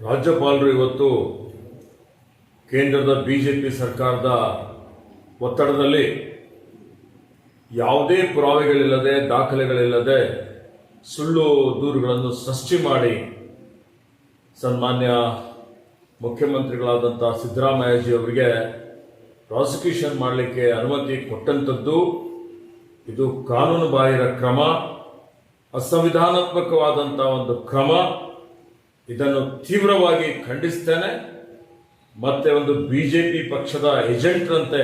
ರಾಜ್ಯಪಾಲರು ಇವತ್ತು ಕೇಂದ್ರದ ಬಿಜೆಪಿ ಸರ್ಕಾರದ ಒತ್ತಡದಲ್ಲಿ ಯಾವುದೇ ಪುರಾವೆಗಳಿಲ್ಲದೆ ದಾಖಲೆಗಳಿಲ್ಲದೆ ಸುಳ್ಳು ದೂರುಗಳನ್ನು ಸೃಷ್ಟಿ ಮಾಡಿ ಸನ್ಮಾನ್ಯ ಮುಖ್ಯಮಂತ್ರಿಗಳಾದಂಥ ಸಿದ್ದರಾಮಯ್ಯಜಿ ಅವರಿಗೆ ಪ್ರಾಸಿಕ್ಯೂಷನ್ ಮಾಡಲಿಕ್ಕೆ ಅನುಮತಿ ಕೊಟ್ಟಂಥದ್ದು ಇದು ಕಾನೂನು ಬಾಹಿರ ಕ್ರಮ, ಅಸಂವಿಧಾನಾತ್ಮಕವಾದಂಥ ಒಂದು ಕ್ರಮ. ಇದನ್ನು ತೀವ್ರವಾಗಿ ಖಂಡಿಸ್ತೇನೆ. ಮತ್ತೆ ಒಂದು ಬಿಜೆಪಿ ಪಕ್ಷದ ಏಜೆಂಟ್ರಂತೆ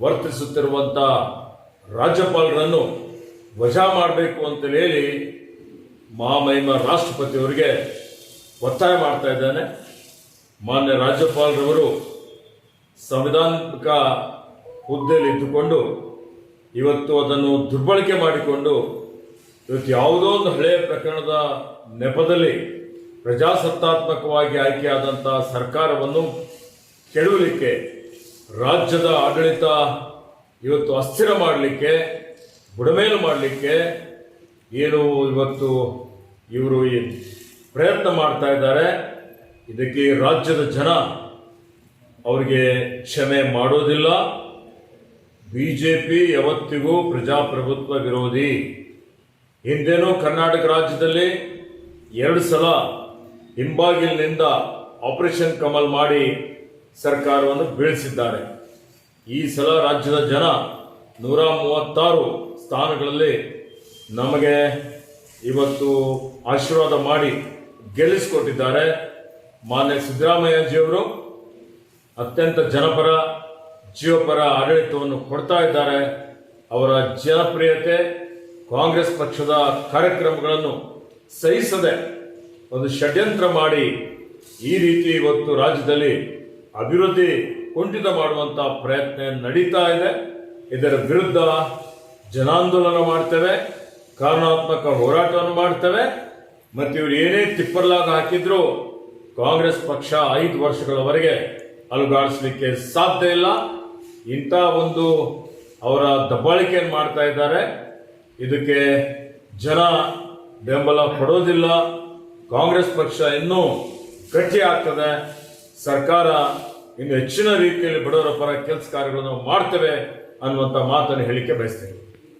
ವರ್ತಿಸುತ್ತಿರುವಂಥ ರಾಜ್ಯಪಾಲರನ್ನು ವಜಾ ಮಾಡಬೇಕು ಅಂತ ಹೇಳಿ ಮಹಾಮಹಿಮ ರಾಷ್ಟ್ರಪತಿಯವರಿಗೆ ಒತ್ತಾಯ ಮಾಡ್ತಾ ಇದ್ದೇನೆ. ಮಾನ್ಯ ರಾಜ್ಯಪಾಲರವರು ಸಂವಿಧಾನಿಕ ಹುದ್ದೆಯಲ್ಲಿ ಇದ್ದುಕೊಂಡು ಇವತ್ತು ಅದನ್ನು ದುರ್ಬಳಕೆ ಮಾಡಿಕೊಂಡು ಇವತ್ತು ಯಾವುದೋ ಒಂದು ಹಳೆಯ ಪ್ರಕರಣದ ನೆಪದಲ್ಲಿ ಪ್ರಜಾಸತ್ತಾತ್ಮಕವಾಗಿ ಆಯ್ಕೆಯಾದಂಥ ಸರ್ಕಾರವನ್ನು ಕೆಡವಲಿಕ್ಕೆ, ರಾಜ್ಯದ ಆಡಳಿತ ಇವತ್ತು ಅಸ್ಥಿರ ಮಾಡಲಿಕ್ಕೆ, ಬುಡಮೇಲು ಮಾಡಲಿಕ್ಕೆ ಏನು ಇವತ್ತು ಇವರು ಪ್ರಯತ್ನ ಮಾಡ್ತಾ ಇದ್ದಾರೆ. ಇದಕ್ಕೆ ರಾಜ್ಯದ ಜನ ಅವರಿಗೆ ಕ್ಷಮೆ ಮಾಡೋದಿಲ್ಲ. ಬಿ ಜೆ ಪಿ ಯಾವತ್ತಿಗೂ ಪ್ರಜಾಪ್ರಭುತ್ವ ವಿರೋಧಿ. ಹಿಂದೇನೂ ಕರ್ನಾಟಕ ರಾಜ್ಯದಲ್ಲಿ ಎರಡು ಸಲ ಹಿಂಬಾಗಿಲಿನಿಂದ ಆಪರೇಷನ್ ಕಮಲ್ ಮಾಡಿ ಸರ್ಕಾರವನ್ನು ಬೀಳಿಸಿದ್ದಾರೆ. ಈ ಸಲ ರಾಜ್ಯದ ಜನ ನೂರ ಮೂವತ್ತಾರು ಸ್ಥಾನಗಳಲ್ಲಿ ನಮಗೆ ಇವತ್ತು ಆಶೀರ್ವಾದ ಮಾಡಿ ಗೆಲ್ಲಿಸಿಕೊಟ್ಟಿದ್ದಾರೆ ಮಾನ್ಯ ಸಿದ್ದರಾಮಯ್ಯಜಿಯವರು. ಅತ್ಯಂತ ಜನಪರ, ಜೀವಪರ ಆಡಳಿತವನ್ನು ಕೊಡ್ತಾ ಇದ್ದಾರೆ. ಅವರ ಜನಪ್ರಿಯತೆ ಕಾಂಗ್ರೆಸ್ ಪಕ್ಷದ ಕಾರ್ಯಕ್ರಮಗಳನ್ನು ಸಹಿಸದೆ ಒಂದು ಷಡ್ಯಂತ್ರ ಮಾಡಿ ಈ ರೀತಿ ಇವತ್ತು ರಾಜ್ಯದಲ್ಲಿ ಅಭಿವೃದ್ಧಿ ಕುಂಠಿತ ಮಾಡುವಂಥ ಪ್ರಯತ್ನ ನಡೀತಾ ಇದೆ. ಇದರ ವಿರುದ್ಧ ಜನಾಂದೋಲನ ಮಾಡ್ತೇವೆ, ಕಾನೂನಾತ್ಮಕ ಹೋರಾಟವನ್ನು ಮಾಡ್ತೇವೆ. ಮತ್ತು ಇವರು ಏನೇ ತಿಪ್ಪರ್ಲಾಗ ಹಾಕಿದ್ರು, ಕಾಂಗ್ರೆಸ್ ಪಕ್ಷ ಐದು ವರ್ಷಗಳವರೆಗೆ ಅಲುಗಾಡಿಸ್ಲಿಕ್ಕೆ ಸಾಧ್ಯ ಇಲ್ಲ. ಇಂಥ ಒಂದು ಅವರ ದಬ್ಬಾಳಿಕೆಯನ್ನು ಮಾಡ್ತಾ ಇದ್ದಾರೆ. ಇದಕ್ಕೆ ಜನ ಬೆಂಬಲ ಕೊಡೋದಿಲ್ಲ ಕಾಂಗ್ರೆಸ್ ಪಕ್ಷ ಇನ್ನೂ ಗಟ್ಟಿ ಆಗ್ತದೆ. ಸರ್ಕಾರ ಇನ್ನು ಹೆಚ್ಚಿನ ರೀತಿಯಲ್ಲಿ ಬಡವರ ಪರ ಕೆಲಸ ಕಾರ್ಯಗಳನ್ನು ಮಾಡ್ತೇವೆ ಅನ್ನುವಂಥ ಮಾತನ್ನು ಹೇಳಿಕೆ ಬಯಸ್ತೇವೆ